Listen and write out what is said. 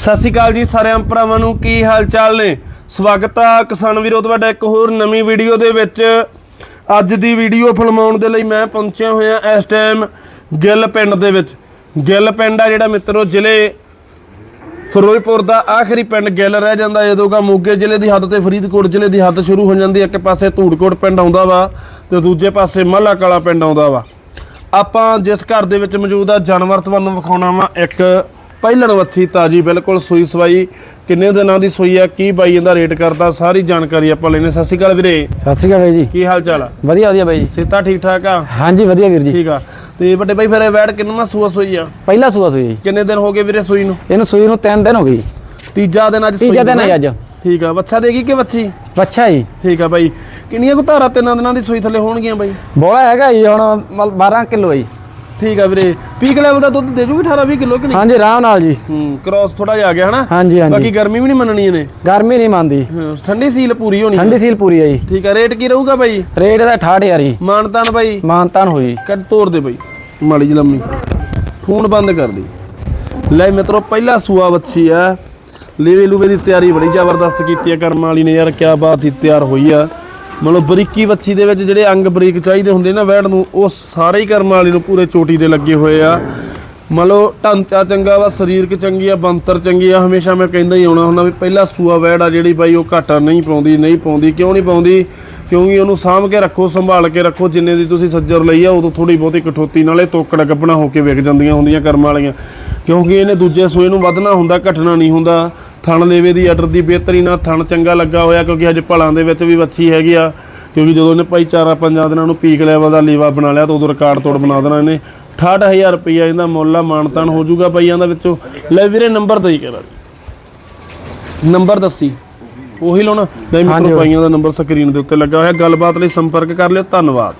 ਸਤਿ ਸ਼੍ਰੀ ਅਕਾਲ ਜੀ ਸਾਰਿਆਂ ਭਰਾਵਾਂ ਨੂੰ, ਕੀ ਹਾਲ ਚਾਲ ਨੇ? ਸਵਾਗਤ ਆ ਕਿਸਾਨ ਵੀਰੋ, ਤੁਹਾਡਾ ਇੱਕ ਹੋਰ ਨਵੀਂ ਵੀਡੀਓ ਦੇ ਵਿੱਚ। ਅੱਜ ਦੀ ਵੀਡੀਓ ਫਿਲਮਾਉਣ ਦੇ ਲਈ ਮੈਂ ਪਹੁੰਚਿਆ ਹੋਇਆ ਇਸ ਟਾਈਮ ਗਿੱਲ ਪਿੰਡ ਦੇ ਵਿੱਚ। ਗਿੱਲ ਪਿੰਡ ਆ ਜਿਹੜਾ ਮਿੱਤਰੋ, ਜ਼ਿਲ੍ਹੇ ਫਿਰੋਜ਼ਪੁਰ ਦਾ ਆਖਰੀ ਪਿੰਡ ਗਿੱਲ ਰਹਿ ਜਾਂਦਾ। ਜਦੋਂਗਾ ਮੋਗੇ ਜ਼ਿਲ੍ਹੇ ਦੀ ਹੱਦ ਤੇ ਫਰੀਦਕੋਟ ਜ਼ਿਲ੍ਹੇ ਦੀ ਹੱਦ ਸ਼ੁਰੂ ਹੋ ਜਾਂਦੀ ਹੈ ਇੱਕ ਪਾਸੇ ਧੂੜਕੋਟ ਪਿੰਡ ਆਉਂਦਾ ਵਾ ਤੇ ਦੂਜੇ ਪਾਸੇ ਮੱਲਾ ਕਾਲਾ ਪਿੰਡ ਆਉਂਦਾ ਵਾ। ਆਪਾਂ ਜਿਸ ਘਰ ਦੇ ਵਿੱਚ ਮੌਜੂਦ ਆ, ਜਾਨਵਰ ਤੁਹਾਨੂੰ ਵਿਖਾਉਣਾ ਵਾ ਇੱਕ ਪਹਿਲਣ ਵੱਛੀ ਤਾਜੀ ਬਿਲਕੁਲ ਸੂਈ ਸਵਾਈ। ਕਿੰਨੇ ਦਿਨਾਂ ਦੀ ਸੂਈ ਆ ਕੀ ਬਾਈ ਇਹਦਾ ਰੇਟ ਕਰਦਾ ਸਾਰੀ ਜਾਣਕਾਰੀ ਆਪਾਂ ਲੈਣੇ ਸਤਿ ਸ਼੍ਰੀ ਅਕਾਲ ਵੀਰੇ। ਸਤਿ ਸ਼੍ਰੀ ਅਕਾਲ ਬਾਈ ਜੀ। ਕੀ ਹਾਲ ਚਾਲ ਆ? ਵਧੀਆ ਵਧੀਆ ਬਾਈ ਜੀ। ਸਿਹਤਾਂ ਠੀਕ ਠਾਕ ਆ? ਹਾਂਜੀ ਵਧੀਆ ਵੀਰ ਜੀ। ਠੀਕ ਆ। ਤੇ ਵੱਡੇ ਬਾਈ ਫਿਰ ਇਹ ਵੈੜ ਕਿੰਨਵਾਂ ਸੂਆ ਸੂਈ ਆ? ਪਹਿਲਾ ਸੂਆ ਸੂਈ ਜੀ। ਕਿੰਨੇ ਦਿਨ ਹੋ ਗਏ ਵੀਰੇ ਸੂਈ ਨੂੰ? ਇਹਨੂੰ ਸੂਈ ਨੂੰ 3 ਦਿਨ ਹੋ ਗਏ। ਤੀਜਾ ਦਿਨ ਅੱਜ ਤੀਜਾ ਦਿਨ ਹੈ ਅੱਜ। ਠੀਕ ਆ। ਬੱਚਾ ਦੇਗੀ ਕਿ ਬੱਚੀ ਬੱਚਾ ਜੀ। ਠੀਕ ਆ ਬਾਈ। ਕਿੰਨੀਆਂ ਕੁ ਧਾਰਾਂ ਤਿੰਨਾਂ ਦਿਨਾਂ ਦੀ ਸੂਈ ਥੱਲੇ ਹੋਣਗੀਆਂ ਬਾਈ? ਬੋਲਾ ਹੈਗਾ ਜੀ ਹੁਣ ਮਤਲਬ 12 ਕਿਲੋ ਜੀ। ਠੀਕ ਆ ਵੀਰੇ। ਪੀਕ ਲੈਵਲ ਦਾ ਦੁੱਧ ਦੇ ਜੂਗੀ 18 20 ਕਿਲੋ ਕਿ ਨਹੀਂ? ਹਾਂਜੀ ਆਰਾਮ ਨਾਲ ਜੀ। ਹੂੰ ਕ੍ਰਾਸ ਥੋੜਾ ਜਿਹਾ ਆ ਗਿਆ ਹਨਾ? ਹਾਂਜੀ ਬਾਕੀ ਹਾਂਜੀ ਗਰਮੀ ਵੀ ਨਹੀਂ ਮੰਨਣੀ ਇਹਨੇ? ਗਰਮੀ ਨਹੀਂ ਮੰਨਦੀ। ਹਾਂ, ਠੰਡੀ ਸੀਲ ਪੂਰੀ ਹੋਣੀ ਠੰਡੀ ਸੀਲ ਪੂਰੀ ਜੀ। ਠੀਕ ਆ ਰੇਟ ਕੀ ਰਹੂਗਾ ਬਾਈ? ਰੇਟ ਇਹਦਾ 68000 ਜੀ। ਮਾਨਤਾਨ ਬਾਈ? ਮਾਨਤਾਨ ਹੋਈ ਕੱਟ ਤੋੜ ਦੇ ਬਾਈ। ਮਾੜੀ ਜਿਹੀ ਲੰਮੀ। ਫੋਨ ਬੰਦ ਕਰ ਦੇ। ਲੈ ਮਿੱਤਰੋ ਪਹਿਲਾ ਸੂਆ ਵੱਛੀ ਆ। ਲੇਵੇ ਲੂਵੇ ਦੀ ਤਿਆਰੀ ਬੜੀ ਜ਼ਬਰਦਸਤ ਕੀਤੀ ਆ। ਕਰਮ ਵਾਲੀ ਨੇ ਯਾਰ ਕਿਆ ਬਾਤ ਹੀ ਤਿਆਰ ਹੋਈ ਆ। ਮਤਲਬ ਬਰੀਕੀ ਵੱਛੀ ਦੇ ਵਿੱਚ ਜਿਹੜੇ ਅੰਗ ਬਰੀਕ ਚਾਹੀਦੇ ਹੁੰਦੇ ਨਾ ਵੈੜ ਨੂੰ, ਉਹ ਸਾਰੇ ਹੀ ਕਰਮ ਵਾਲੀ ਨੂੰ ਪੂਰੇ ਚੋਟੀ ਦੇ ਲੱਗੇ ਹੋਏ ਆ। ਮਤਲਬ ਢਾਂਚਾ ਚੰਗਾ ਵਾ, ਸਰੀਰਕ ਚੰਗੀ ਆ ਬੰਤਰ ਚੰਗੀ ਆ, ਹਮੇਸ਼ਾ ਮੈਂ ਕਹਿੰਦਾ ਹੀ ਆਉਣਾ ਹੁੰਦਾ ਵੀ ਪਹਿਲਾ ਸੂਆ ਵੈੜ ਆ ਜਿਹੜੀ ਬਾਈ, ਉਹ ਘਾਟਾ ਨਹੀਂ ਪਾਉਂਦੀ ਨਹੀਂ ਪਾਉਂਦੀ। ਕਿਉਂ ਨਹੀਂ ਪਾਉਂਦੀ? ਕਿਉਂਕਿ ਉਹਨੂੰ ਸਾਂਭ ਕੇ ਰੱਖੋ, ਸੰਭਾਲ ਕੇ ਰੱਖੋ, ਜਿੰਨੇ ਦੀ ਤੁਸੀਂ ਸੱਜਰ ਲਈ ਆ, ਉਦੋਂ ਥੋੜੀ ਬਹੁਤੀ ਕਠੋਤੀ ਨਾਲੇ ਤੋਕੜ ਗੱਬਣਾ ਹੋ ਕੇ ਵਿਕ ਜਾਂਦੀਆਂ ਹੁੰਦੀਆਂ ਕਰਮ ਵਾਲੀਆਂ। ਕਿਉਂਕਿ ਇਹਨੇ ਦੂਜੇ ਸੂਏ ਨੂੰ ਵਧਣਾ ਹੁੰਦਾ, ਘਟਣਾ ਨਹੀਂ ਹੁੰਦਾ। ਥਣ ਲੇਵੇ ਦੀ ਅਟਰ ਦੀ ਬਿਹਤਰੀ ਨਾਲ ਥਣ ਚੰਗਾ ਲੱਗਾ ਹੋਇਆ ਕਿਉਂਕਿ ਅੱਜ ਭਲਾਂ ਦੇ ਵਿੱਚ ਵੀ ਵੱਛੀ ਹੈਗੀ ਆ ਕਿਉਂਕਿ ਜਦੋਂ ਇਹਨੇ ਭਾਈ ਚਾਰਾ ਪੰਜਾਂ ਦਿਨਾਂ ਨੂੰ ਪੀਕ ਲੈਵਲ ਦਾ ਲੀਵਾ ਬਣਾ ਲਿਆ ਤਾਂ ਉਦੋਂ ਰਿਕਾਰਡ ਤੋੜ ਬਣਾ ਦੇਣਾ ਇਹਨੇ। 68000 ਰੁਪਈਆ ਇਹਦਾ ਮੁੱਲ ਆ ਮਾਨਤਾਨ ਹੋ ਜਾਊਗਾ ਭਾਈਆਂ ਦਾ ਵਿੱਚੋਂ। ਲੈ ਵੀਰੇ ਨੰਬਰ ਦੇਈ ਕਰਾ ਨੰਬਰ ਦੱਸੀ। ਉਹੀ ਲਾਉਣਾ। ਨਹੀਂ ਮਿੱਤਰੋ। ਭਾਈਆਂ ਦਾ ਨੰਬਰ ਸਕਰੀਨ ਦੇ ਉੱਤੇ ਲੱਗਾ ਹੋਇਆ। ਗੱਲਬਾਤ ਲਈ ਸੰਪਰਕ ਕਰ ਲਿਓ। ਧੰਨਵਾਦ।